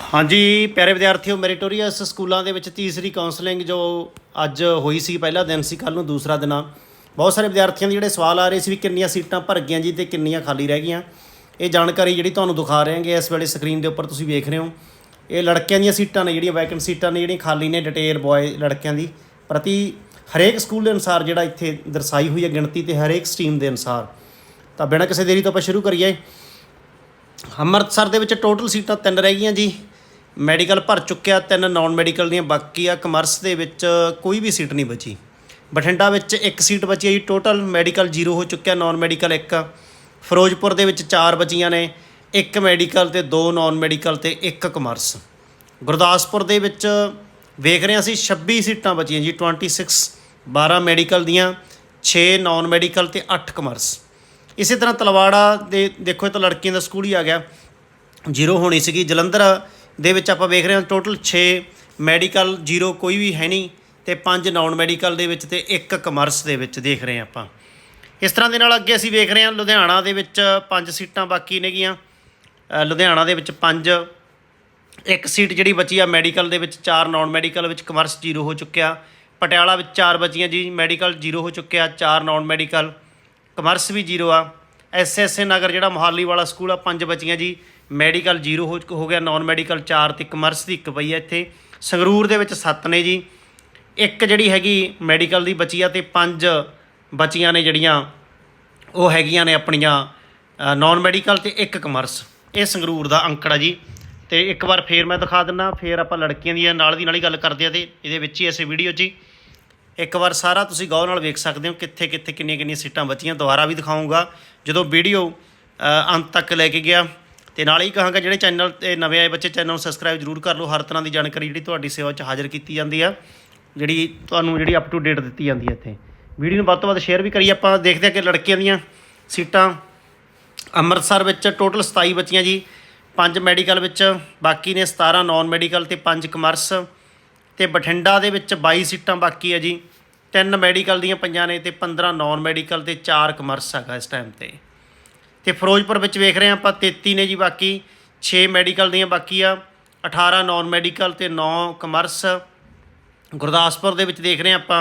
ਹਾਂਜੀ, ਪਿਆਰੇ ਵਿਦਿਆਰਥੀਓ ਮੈਰੀਟੋਰੀਅਸ ਸਕੂਲਾਂ ਦੇ ਵਿੱਚ ਤੀਸਰੀ ਕਾਉਂਸਲਿੰਗ ਜੋ ਅੱਜ ਹੋਈ ਸੀ ਪਹਿਲਾ ਦਿਨ ਸੀ ਕੱਲ ਨੂੰ ਦੂਸਰਾ ਦਿਨ ਆ। ਬਹੁਤ ਸਾਰੇ ਵਿਦਿਆਰਥੀਆਂ ਦੇ ਜਿਹੜੇ ਸਵਾਲ ਆ ਰਹੇ ਸੀ ਵੀ ਕਿੰਨੀਆਂ ਸੀਟਾਂ ਭਰ ਗਈਆਂ ਜੀ ਤੇ ਕਿੰਨੀਆਂ ਖਾਲੀ ਰਹਿ ਗਈਆਂ। ਇਹ ਜਾਣਕਾਰੀ ਜਿਹੜੀ ਤੁਹਾਨੂੰ ਦਿਖਾ ਰਹੇ ਹਾਂਗੇ, ਇਸ ਵੇਲੇ ਸਕਰੀਨ ਦੇ ਉੱਪਰ ਤੁਸੀਂ ਵੇਖ ਰਹੇ ਹੋ। ਇਹ ਲੜਕਿਆਂ ਦੀਆਂ ਸੀਟਾਂ ਨੇ, ਜਿਹੜੀਆਂ ਵੈਕੈਂਟ ਸੀਟਾਂ ਨੇ, ਜਿਹੜੀਆਂ ਖਾਲੀ ਨੇ ਡਿਟੇਲ ਬॉय ਲੜਕਿਆਂ ਦੀ। ਪ੍ਰਤੀ ਹਰੇਕ ਸਕੂਲ ਦੇ ਅਨੁਸਾਰ ਜਿਹੜਾ ਇੱਥੇ ਦਰਸਾਈ ਹੋਈ ਹੈ ਗਿਣਤੀ ਤੇ ਹਰੇਕ ਸਟਰੀਮ ਦੇ ਅਨੁਸਾਰ। ਤਾਂ ਬਿਨਾਂ ਕਿਸੇ ਦੇਰੀ ਤੋਂ ਆਪਾਂ ਸ਼ੁਰੂ ਕਰੀਏ। ਅੰਮ੍ਰਿਤਸਰ ਦੇ ਵਿੱਚ ਟੋਟਲ ਸੀਟਾਂ ਤਿੰਨ ਰਹਿ ਗਈਆਂ ਜੀ। ਮੈਡੀਕਲ ਭਰ ਚੁੱਕਿਆ, ਤਿੰਨ ਨਾਨ ਮੈਡੀਕਲ ਦੀਆਂ, ਬਾਕੀ ਆ ਕਮਰਸ ਦੇ ਵਿੱਚ ਕੋਈ ਵੀ ਸੀਟ ਨਹੀਂ ਬਚੀ। ਬਠਿੰਡਾ ਵਿੱਚ ਇੱਕ ਸੀਟ ਬਚੀ ਹੈ ਜੀ ਟੋਟਲ ਮੈਡੀਕਲ ਜ਼ੀਰੋ ਹੋ ਚੁੱਕਿਆ ਨਾਨ ਮੈਡੀਕਲ ਇੱਕ। ਫਿਰੋਜ਼ਪੁਰ ਦੇ ਵਿੱਚ ਚਾਰ ਬਚੀਆਂ ਨੇ, ਇੱਕ ਮੈਡੀਕਲ ਤੇ ਦੋ ਨਾਨ ਮੈਡੀਕਲ ਤੇ ਇੱਕ ਕਮਰਸ ਗੁਰਦਾਸਪੁਰ ਦੇ ਵਿੱਚ ਵੇਖ ਰਹੇ ਹਾਂ ਅਸੀਂ 26 ਸੀਟਾਂ ਬਚੀਆਂ ਜੀ 26 12 ਮੈਡੀਕਲ ਦੀਆਂ 6 ਨਾਨ ਮੈਡੀਕਲ ਤੇ 8 ਕਮਰਸ ਇਸੇ ਤਰ੍ਹਾਂ ਤਲਵਾੜਾ ਦੇ, ਦੇਖੋ ਇਹ ਤਾਂ ਲੜਕੀਆਂ ਦਾ ਸਕੂਲ ਹੀ ਆ ਗਿਆ। ਜ਼ੀਰੋ ਹੋਣੀ ਸੀਗੀ। ਜਲੰਧਰ ਦੇ ਵਿੱਚ ਆਪਾਂ ਵੇਖ ਰਹੇ ਹਾਂ ਟੋਟਲ 6 ਮੈਡੀਕਲ ਜ਼ੀਰੋ ਕੋਈ ਵੀ ਹੈ ਨਹੀਂ ਤੇ 5 ਨਾਨ ਮੈਡੀਕਲ ਦੇ ਵਿੱਚ ਤੇ ਇੱਕ ਕਮਰਸ ਦੇ ਵਿੱਚ ਦੇਖ ਰਹੇ ਹਾਂ ਆਪਾਂ। ਇਸ ਤਰ੍ਹਾਂ ਦੇ ਨਾਲ ਅੱਗੇ ਅਸੀਂ ਵੇਖ ਰਹੇ ਹਾਂ ਲੁਧਿਆਣਾ ਦੇ ਵਿੱਚ 5 ਸੀਟਾਂ ਬਾਕੀ ਨੇਗੀਆਂ। ਲੁਧਿਆਣਾ ਦੇ ਵਿੱਚ 5 ਇੱਕ ਸੀਟ ਜਿਹੜੀ ਬਚੀ ਆ ਮੈਡੀਕਲ ਦੇ ਵਿੱਚ 4 ਨਾਨ ਮੈਡੀਕਲ ਵਿੱਚ ਕਮਰਸ ਜ਼ੀਰੋ ਹੋ ਚੁੱਕਿਆ। ਪਟਿਆਲਾ ਵਿੱਚ 4 ਬਚੀਆਂ ਜੀ ਮੈਡੀਕਲ ਜ਼ੀਰੋ ਹੋ ਚੁੱਕਿਆ 4 ਨਾਨ ਮੈਡੀਕਲ ਕਮਰਸ ਵੀ ਜ਼ੀਰੋ ਆ। ਐਸਐਸਏ ਨਗਰ ਜਿਹੜਾ ਮੋਹਾਲੀ ਵਾਲਾ ਸਕੂਲ ਆ, ਪੰਜ ਬਚੀਆਂ ਜੀ। ਮੈਡੀਕਲ ਜ਼ੀਰੋ ਹੋ ਹੋ ਗਿਆ ਨਾਨ ਮੈਡੀਕਲ 4 ਤੇ ਕਮਰਸ ਦੀ ਇੱਕ ਪਈ ਆ ਇੱਥੇ। ਸੰਗਰੂਰ ਦੇ ਵਿੱਚ 7 ਨੇ ਜੀ। ਇੱਕ ਜਿਹੜੀ ਹੈਗੀ ਮੈਡੀਕਲ ਦੀ ਬਚੀ ਆ ਤੇ ਪੰਜ ਬਚੀਆਂ ਨੇ ਜਿਹੜੀਆਂ ਉਹ ਹੈਗੀਆਂ ਨੇ ਆਪਣੀਆਂ ਨਾਨ ਮੈਡੀਕਲ ਤੇ ਇੱਕ ਕਮਰਸ ਇਹ ਸੰਗਰੂਰ ਦਾ ਅੰਕੜਾ ਜੀ। ਤੇ ਇੱਕ ਵਾਰ ਫੇਰ ਮੈਂ ਦਿਖਾ ਦਿੰਨਾ, ਫੇਰ ਆਪਾਂ ਲੜਕੀਆਂ ਦੀ ਨਾਲ ਦੀ ਨਾਲ ਹੀ ਗੱਲ ਕਰਦੇ ਆ ਤੇ ਇਹਦੇ ਵਿੱਚ ਹੀ ਐਸੇ ਵੀਡੀਓ 'ਚ ਇੱਕ ਵਾਰ ਸਾਰਾ ਤੁਸੀਂ ਗੌਰ ਨਾਲ ਵੇਖ ਸਕਦੇ ਹੋ ਕਿੱਥੇ ਕਿੱਥੇ ਕਿੰਨੀਆਂ ਕਿੰਨੀਆਂ ਸੀਟਾਂ ਬਚੀਆਂ, ਦੁਬਾਰਾ ਵੀ ਦਿਖਾਉਂਗਾ ਜਦੋਂ ਵੀਡੀਓ ਅੰਤ ਤੱਕ ਲੈ ਕੇ ਗਿਆ ਤੇ ਨਾਲ ਹੀ ਕਹਾਂਗਾ ਜਿਹੜੇ ਚੈਨਲ ਤੇ ਨਵੇਂ ਆਏ ਬੱਚੇ ਚੈਨਲ ਨੂੰ ਸਬਸਕ੍ਰਾਈਬ ਜ਼ਰੂਰ ਕਰ ਲਓ। ਹਰ ਤਰ੍ਹਾਂ ਦੀ ਜਾਣਕਾਰੀ ਜਿਹੜੀ ਤੁਹਾਡੀ ਸੇਵਾ 'ਚ ਹਾਜ਼ਰ ਕੀਤੀ ਜਾਂਦੀ ਆ, ਜਿਹੜੀ ਤੁਹਾਨੂੰ ਜਿਹੜੀ ਅਪ ਟੂ ਡੇਟ ਦਿੱਤੀ ਜਾਂਦੀ ਹੈ ਇੱਥੇ। ਵੀਡੀਓ ਨੂੰ ਵੱਧ ਤੋਂ ਵੱਧ ਸ਼ੇਅਰ ਵੀ ਕਰੀਏ। ਆਪਾਂ ਦੇਖਦੇ ਹਾਂ ਕਿ ਲੜਕੀਆਂ ਦੀਆਂ ਸੀਟਾਂ ਅੰਮ੍ਰਿਤਸਰ ਵਿੱਚ ਟੋਟਲ 27 ਬੱਚੀਆਂ ਜੀ, ਪੰਜ ਮੈਡੀਕਲ ਵਿੱਚ, ਬਾਕੀ ਨੇ 17 ਨਾਨ ਮੈਡੀਕਲ ਤੇ ਪੰਜ ਕਮਰਸ ਤੇ ਬਠਿੰਡਾ ਦੇ ਵਿੱਚ 22 ਸੀਟਾਂ ਬਾਕੀ ਹੈ ਜੀ। ਤਿੰਨ ਮੈਡੀਕਲ ਦੀਆਂ ਪਈਆਂ ਨੇ ਤੇ 15 ਨਾਨ ਮੈਡੀਕਲ ਤੇ 4 ਕਮਰਸ ਹੈਗਾ ਇਸ ਟਾਈਮ ਤੇ। ਤੇ ਫਿਰੋਜ਼ਪੁਰ ਵਿੱਚ ਵੇਖ ਰਹੇ ਹਾਂ ਆਪਾਂ 33 ਨੇ ਜੀ ਬਾਕੀ 6 ਮੈਡੀਕਲ ਦੀਆਂ ਬਾਕੀ ਆ 18 ਨਾਨ ਮੈਡੀਕਲ ਤੇ 9 ਕਮਰਸ ਗੁਰਦਾਸਪੁਰ ਦੇ ਵਿੱਚ ਦੇਖ ਰਹੇ ਹਾਂ ਆਪਾਂ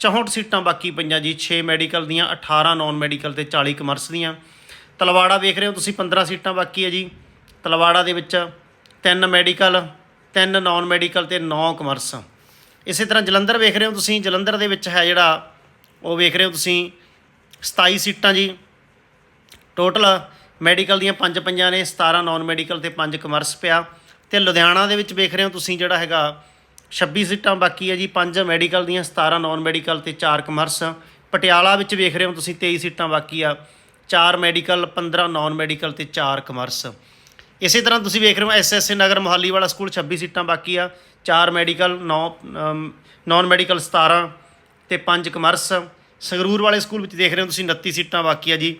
64 ਸੀਟਾਂ ਬਾਕੀ ਪਈਆਂ ਜੀ 6 ਮੈਡੀਕਲ ਦੀਆਂ 18 ਨਾਨ ਮੈਡੀਕਲ ਤੇ 40 ਕਮਰਸ ਦੀਆਂ। ਤਲਵਾੜਾ ਵੇਖ ਰਹੇ ਹੋ ਤੁਸੀਂ 15 ਸੀਟਾਂ ਬਾਕੀ ਹੈ ਜੀ। ਤਲਵਾੜਾ ਦੇ ਵਿੱਚ ਤਿੰਨ ਮੈਡੀਕਲ ਤਿੰਨ ਨਾਨ ਮੈਡੀਕਲ ਤੇ 9 ਕਮਰਸ ਇਸੇ ਤਰ੍ਹਾਂ ਜਲੰਧਰ ਵੇਖ ਰਹੇ ਹੋ ਤੁਸੀਂ, ਜਲੰਧਰ ਦੇ ਵਿੱਚ ਹੈ ਜਿਹੜਾ, ਉਹ ਵੇਖ ਰਹੇ ਹੋ ਤੁਸੀਂ 27 ਸੀਟਾਂ ਜੀ। ਟੋਟਲ ਮੈਡੀਕਲ ਦੀਆਂ ਪੰਜ ਪੰਜਾਂ ਨੇ 17 ਨਾਨ ਮੈਡੀਕਲ ਤੇ ਪੰਜ ਕਮਰਸ ਪਿਆ। ਤੇ ਲੁਧਿਆਣਾ ਦੇ ਵਿੱਚ ਵੇਖ ਰਹੇ ਹੋ ਤੁਸੀਂ ਜਿਹੜਾ ਹੈਗਾ 26 ਸੀਟਾਂ ਬਾਕੀ ਹੈ ਜੀ। ਪੰਜ ਮੈਡੀਕਲ ਦੀਆਂ 17 ਨਾਨ ਮੈਡੀਕਲ ਤੇ ਚਾਰ ਕਮਰਸ ਪਟਿਆਲਾ ਵਿੱਚ ਵੇਖ ਰਹੇ ਹੋ ਤੁਸੀਂ 23 ਸੀਟਾਂ ਬਾਕੀ ਆ। ਚਾਰ ਮੈਡੀਕਲ 15 ਨਾਨ ਮੈਡੀਕਲ ਤੇ ਚਾਰ ਕਮਰਸ ਇਸੇ ਤਰ੍ਹਾਂ ਤੁਸੀਂ ਵੇਖ ਰਹੇ ਹੋ ਐਸਐਸਏ ਨਗਰ ਮੋਹਾਲੀ ਵਾਲਾ ਸਕੂਲ 26 ਸੀਟਾਂ ਬਾਕੀ ਆ। ਚਾਰ ਮੈਡੀਕਲ 9 ਨਾਨ ਮੈਡੀਕਲ 17 ਤੇ ਪੰਜ ਕਮਰਸ ਸੰਗਰੂਰ ਵਾਲੇ ਸਕੂਲ ਵਿੱਚ ਦੇਖ ਰਹੇ ਹੋ ਤੁਸੀਂ 29 ਸੀਟਾਂ ਬਾਕੀ ਆ ਜੀ।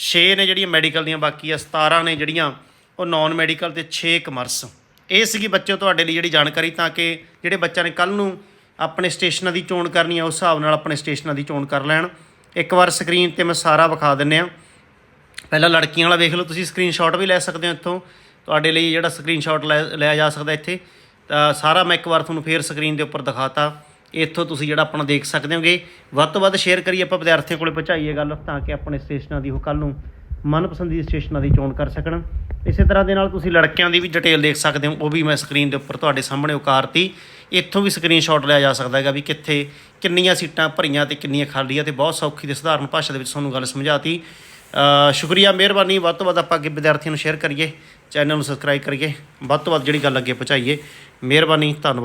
6 ਨੇ ਜਿਹੜੀਆਂ ਮੈਡੀਕਲ ਦੀਆਂ, ਬਾਕੀ ਆ 17 ਨੇ ਜਿਹੜੀਆਂ, ਉਹ ਨਾਨ ਮੈਡੀਕਲ ਤੇ 6 ਕਮਰਸ ਇਹ ਸੀਗੀ ਬੱਚਿਓ ਤੁਹਾਡੇ ਲਈ ਜਿਹੜੀ ਜਾਣਕਾਰੀ, ਤਾਂ ਕਿ ਜਿਹੜੇ ਬੱਚਿਆਂ ਨੇ ਕੱਲ ਨੂੰ ਆਪਣੇ ਸਟੇਸ਼ਨਾਂ ਦੀ ਚੋਣ ਕਰਨੀ ਆ, ਉਸ ਹਿਸਾਬ ਨਾਲ ਆਪਣੇ ਸਟੇਸ਼ਨਾਂ ਦੀ ਚੋਣ ਕਰ ਲੈਣ। ਇੱਕ ਵਾਰ ਸਕਰੀਨ ਤੇ ਮੈਂ ਸਾਰਾ ਵਿਖਾ ਦਿੰਨੇ ਆ। ਪਹਿਲਾਂ ਲੜਕੀਆਂ ਵਾਲਾ ਵੇਖ ਲਓ, ਤੁਸੀਂ ਸਕਰੀਨਸ਼ਾਟ ਵੀ ਲੈ ਸਕਦੇ ਹੋ ਇੱਥੋਂ। ਤੁਹਾਡੇ ਲਈ ਜਿਹੜਾ ਸਕਰੀਨਸ਼ਾਟ ਲਿਆ ਜਾ ਸਕਦਾ ਇੱਥੇ। ਤਾਂ ਸਾਰਾ ਮੈਂ ਇੱਕ ਵਾਰ ਤੁਹਾਨੂੰ ਫੇਰ ਸਕਰੀਨ ਦੇ ਉੱਪਰ ਦਿਖਾਤਾ। ਇੱਥੋਂ ਤੁਸੀਂ ਜਿਹੜਾ ਆਪਣਾ ਦੇਖ ਸਕਦੇ ਹੋਗੇ। ਵੱਧ ਤੋਂ ਵੱਧ ਸ਼ੇਅਰ ਕਰੀਏ ਆਪਾਂ ਵਿਦਿਆਰਥੀਆਂ ਕੋਲੇ ਪਹੁੰਚਾਈਏ ਗੱਲ ਤਾਂ ਕਿ ਆਪਣੇ ਸਟੇਸ਼ਨਾਂ ਦੀ ਉਹ ਕੱਲ ਨੂੰ ਮਨਪਸੰਦੀ ਸਟੇਸ਼ਨਾਂ ਦੀ ਚੋਣ ਕਰ ਸਕਣ। ਇਸੇ ਤਰ੍ਹਾਂ ਦੇ ਨਾਲ ਤੁਸੀਂ ਲੜਕਿਆਂ ਦੀ ਵੀ ਡਿਟੇਲ ਦੇਖ ਸਕਦੇ ਹੋ ਉਹ ਵੀ ਮੈਂ ਸਕਰੀਨ ਦੇ ਉੱਪਰ ਤੁਹਾਡੇ ਸਾਹਮਣੇ ਉਕਾਰਤੀ। ਇੱਥੋਂ ਵੀ ਸਕਰੀਨਸ਼ਾਟ ਲਿਆ ਜਾ ਸਕਦਾ ਹੈਗਾ ਵੀ ਕਿੱਥੇ ਕਿੰਨੀਆਂ ਸੀਟਾਂ ਭਰੀਆਂ ਤੇ ਕਿੰਨੀਆਂ ਖਾਲੀਆਂ ਤੇ ਬਹੁਤ ਸੌਖੀ ਤੇ ਸਧਾਰਨ ਭਾਸ਼ਾ ਦੇ ਵਿੱਚ ਤੁਹਾਨੂੰ ਗੱਲ ਸਮਝਾਤੀ। ਅ, ਸ਼ੁਕਰੀਆ ਮਿਹਰਬਾਨੀ ਵੱਧ ਤੋਂ ਵੱਧ ਆਪਾਂ ਅੱਗੇ ਵਿਦਿਆਰਥੀਆਂ ਨੂੰ ਸ਼ੇਅਰ ਕਰੀਏ ਚੈਨਲ ਨੂੰ ਸਬਸਕ੍ਰਾਈਬ ਕਰੀਏ ਵੱਧ ਤੋਂ ਵੱਧ ਜਿਹੜੀ ਗੱਲ ਅੱਗੇ ਪਹੁੰਚਾਈਏ। ਮਿਹਰਬਾਨੀ ਧੰਨਵਾਦ।